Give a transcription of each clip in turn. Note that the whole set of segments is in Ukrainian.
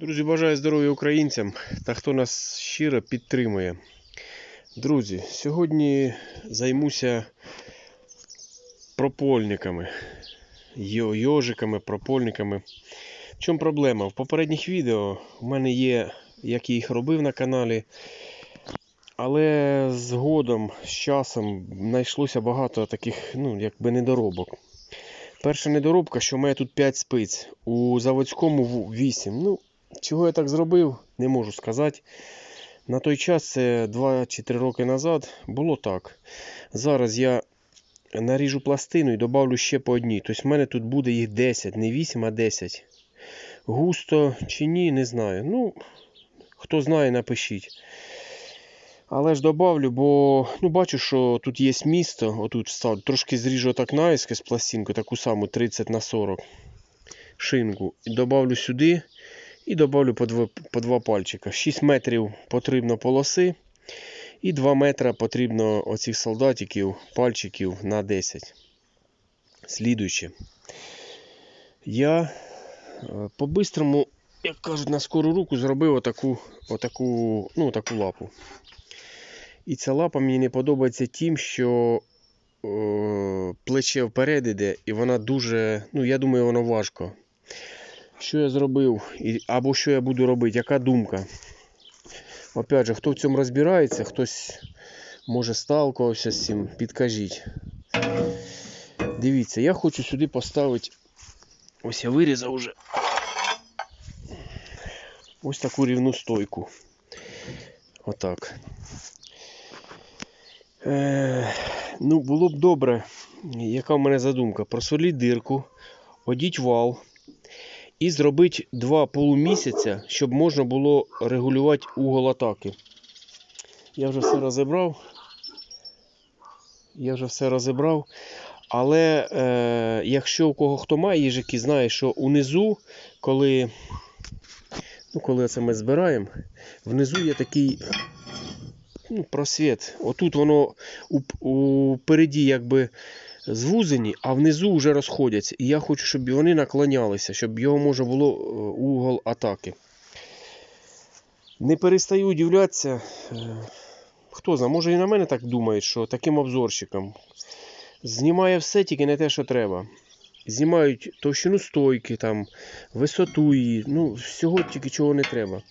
Друзі, бажаю здоров'я українцям та хто нас щиро підтримує. Друзі, сьогодні займуся пропольниками, йожиками, пропольниками. В чому проблема? В попередніх відео в мене є, як я їх робив на каналі. Але згодом, з часом, знайшлося багато таких, ну, якби недоробок. Перша недоробка, що мене тут 5 спиць, у заводському 8. Ну, чого я так зробив, не можу сказати. На той час, це 2 чи 3 роки назад, було так. Зараз я наріжу пластину і додавлю ще по одній. Тобто в мене тут буде їх 10, не 8, а 10. Густо чи ні, не знаю. Ну, хто знає, напишіть. Але ж добавлю, бо ну, бачу, що тут є місто. Отут став, трошки зріжу так наїскось пластинку, таку саму 30 на 40 шинку. Добавлю сюди і добавлю по два, по два пальчика. 6 метрів потрібно полоси. І 2 метри потрібно оцих солдатиків, пальчиків на 10. Слідуюче. Я е, по-бистрому, як кажуть, на скору руку зробив отаку, отаку, ну, отаку лапу. І ця лапа мені не подобається тим, що е, плече вперед іде, і вона дуже, ну я думаю, воно важко. Що я зробив, або що я буду робити, яка думка? Опять же, хто в цьому розбирається, хтось може сталкувався з цим, підкажіть. Дивіться, я хочу сюди поставити. Ось я вирізав вже. Ось таку рівну стойку. Отак. Е, ну, було б добре, яка в мене задумка? Просоліть дирку, одіть вал і зробити два полумісяця, щоб можна було регулювати угол атаки. Я вже все розібрав. Я вже все розібрав. Але е, якщо у кого хто має їжаки, знає, що унизу, коли, ну, коли це ми збираємо, внизу є такий ну, просвіт. Отут воно у, упереді якби звузені, а внизу вже розходяться. І я хочу, щоб вони наклонялися, щоб його можна було е, угол атаки. Не перестаю удивлятися. е, Хто знає, може і на мене так думають, що таким обзорщиком знімає все тільки не те, що треба. Знімають товщину стойки, там, висоту її, ну, всього тільки чого не треба.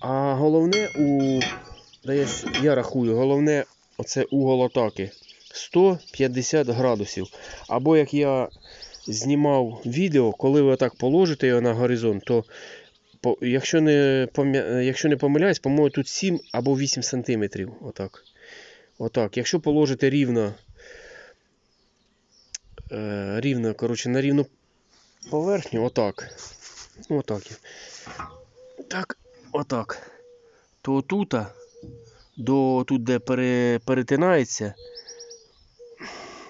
А головне у Да я, я рахую, головне оце угол атаки 150 градусів. Або як я знімав відео, коли ви так положите його на горизонт, то якщо, не, якщо не помиляюсь, по-моєму, тут 7 або 8 сантиметрів. Отак. Отак. Якщо положите рівно, е, рівно, коротше, на рівну поверхню, отак. Ну, Отак. Так, отак. То тута до тут, де перетинається.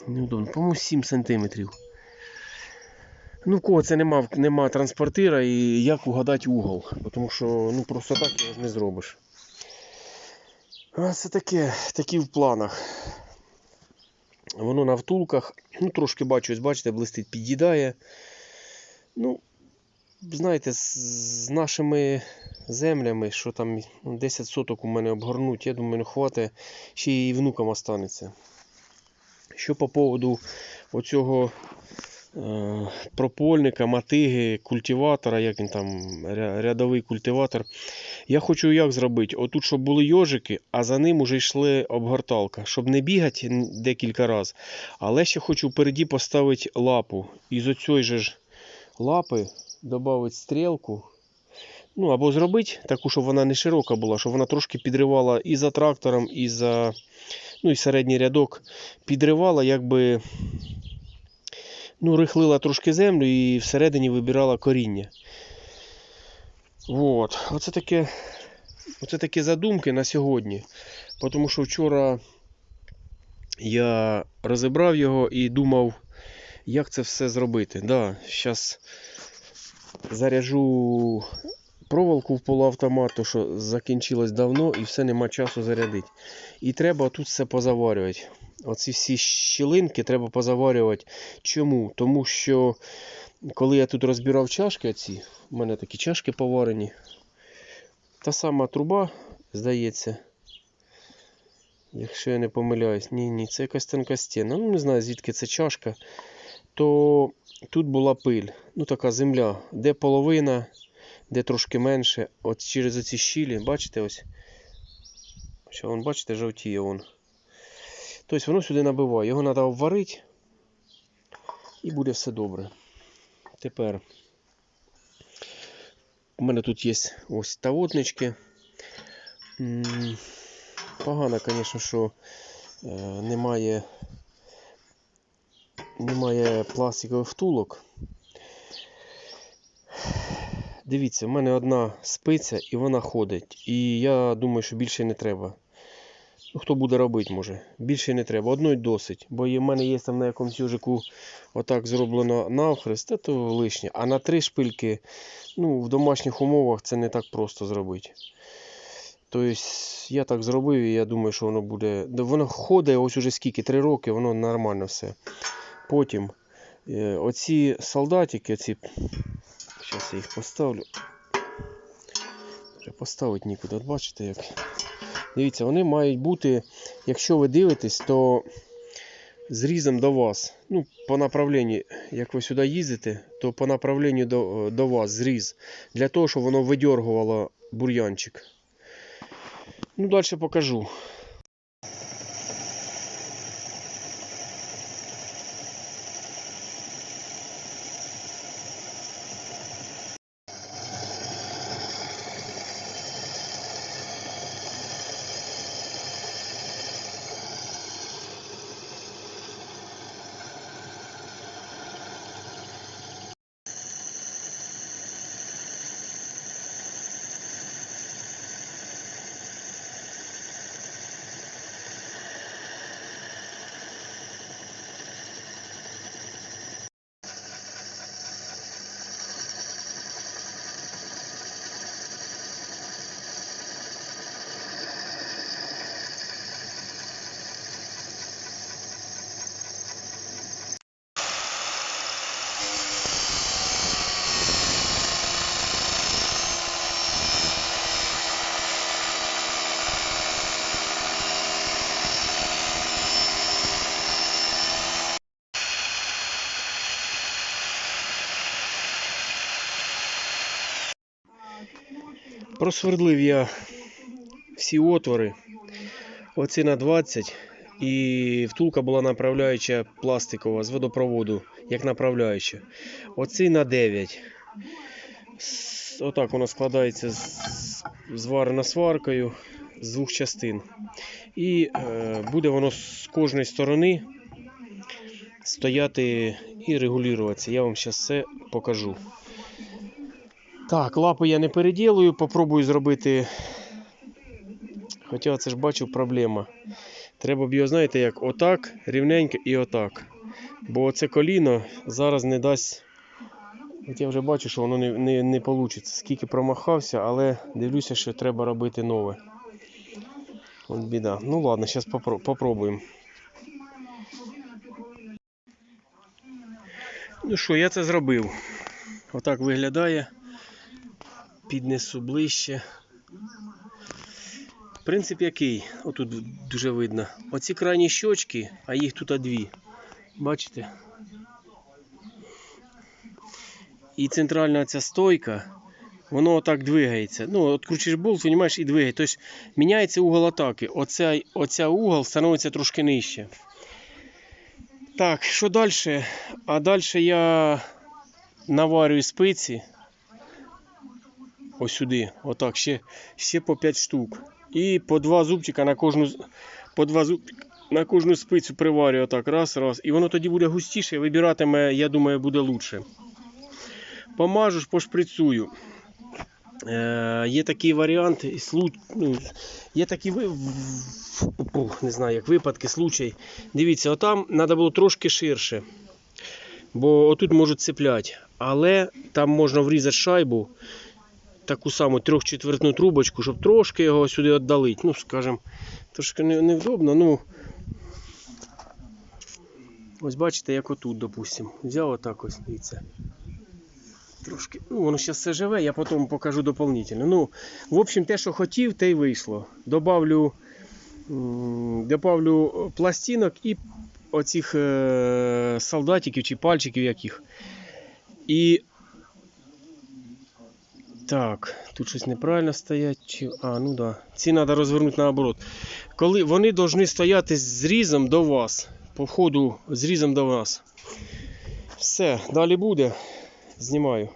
Неудобно, по-моєму, 7 сантиметрів. Ну, в кого це нема, нема транспортира і як угадати угол. Тому що ну, просто так його не зробиш. А це таке, такі в планах. Воно на втулках. Ну, трошки бачу, бачите, блистить, під'їдає. Ну, знаєте, з, нашими землями, що там ну, 10 соток у мене обгорнуть, я думаю, не хватить, ще і внукам останеться. Що по поводу оцього е, пропольника, мотиги, культиватора, як він там, рядовий культиватор. Я хочу як зробити? Отут, щоб були йожики, а за ним уже йшли обгорталка, щоб не бігати декілька разів. Але ще хочу впереді поставити лапу. І з оцієї же ж лапи додати стрілку. Ну, або зробити таку, щоб вона не широка була, щоб вона трошки підривала і за трактором, і за ну, і середній рядок підривала, якби ну, рихлила трошки землю і всередині вибирала коріння. От. Оце таке, оце такі задумки на сьогодні. Тому що вчора я розібрав його і думав, як це все зробити. Да, зараз заряжу проволоку в полуавтомат, то що закінчилось давно і все нема часу зарядити. І треба тут все позаварювати. Оці всі щілинки треба позаварювати. Чому? Тому що коли я тут розбирав чашки, оці, у мене такі чашки поварені. Та сама труба, здається. Якщо я не помиляюсь, ні, ні, це якась тонка стіна. Ну, не знаю, звідки це чашка. То тут була пиль, ну така земля, де половина, де трошки менше. От через оці щілі, бачите ось. Що вон, бачите, жовтіє вон. Тобто воно сюди набиває. Його треба обварити. І буде все добре. Тепер у мене тут є ось тавотнички. Погано, звісно, що е, немає, немає пластикових втулок. Дивіться, в мене одна спиця і вона ходить. І я думаю, що більше не треба. Ну, хто буде робити, може. Більше не треба. Одної досить. Бо в мене є там на якомусь южику отак зроблено навхрест, то лишнє. А на три шпильки, ну, в домашніх умовах це не так просто зробити. Тобто я так зробив і я думаю, що воно буде. Воно ходить ось уже скільки, три роки, воно нормально все. Потім е, оці солдатики, оці. Зараз я їх поставлю. Треба поставити нікуди. От бачите як. Дивіться, вони мають бути, якщо ви дивитесь, то зрізом до вас. Ну, по направленню, як ви сюди їздите, то по направленню до, до вас зріз. Для того, щоб воно видергувало бур'янчик. Ну, далі покажу. Просвердлив я всі отвори. Оці на 20. І втулка була направляюча пластикова з водопроводу, як направляюча. Оці на 9. Отак воно складається зварена сваркою з двох частин. І е, буде воно з кожної сторони стояти і регулюватися. Я вам зараз все покажу. Так, лапи я не переділую, попробую зробити. Хоча це ж бачу проблема. Треба б його, знаєте, як отак, рівненько і отак. Бо це коліно зараз не дасть. От я вже бачу, що воно не, не, не вийде. Скільки промахався, але дивлюся, що треба робити нове. От біда. Ну ладно, зараз попро- попробуємо. Ну що, я це зробив. Отак виглядає. Піднесу ближче. Принцип який? Отут дуже видно. Оці крайні щочки, а їх тут дві. Бачите? І центральна ця стойка, воно отак двигається. Ну, от кручиш болт, розумієш, і двигає. Тобто міняється угол атаки. Оця, оця угол становиться трошки нижче. Так, що далі? А далі я наварюю спиці. Ось сюди. Отак, ще, ще по 5 штук. І по два зубчика на кожну, по два зубчика на кожну спицю приварюю отак. Раз, раз. І воно тоді буде густіше, вибиратиме, я думаю, буде лучше. Помажу, пошприцюю. Е, є такий варіант, ну, є такі не знаю, як випадки, случай. Дивіться, отам треба було трошки ширше. Бо отут можуть цепляти. Але там можна врізати шайбу, таку саму трьохчетвертну трубочку, щоб трошки його сюди віддалити. Ну, скажімо, трошки невдобно. Ну, ось бачите, як отут, допустимо. Взяв отак ось, дивіться. Трошки. Ну, воно зараз все живе, я потім покажу доповнительно. Ну, в общем, те, що хотів, те й вийшло. Добавлю, добавлю пластинок і оцих е- солдатиків чи пальчиків яких. І. Так, тут щось неправильно стоять. А, ну да. Ці треба розвернути наоборот. Коли вони повинні стояти зрізом до вас. По входу зрізом до вас. Все, далі буде. Знімаю.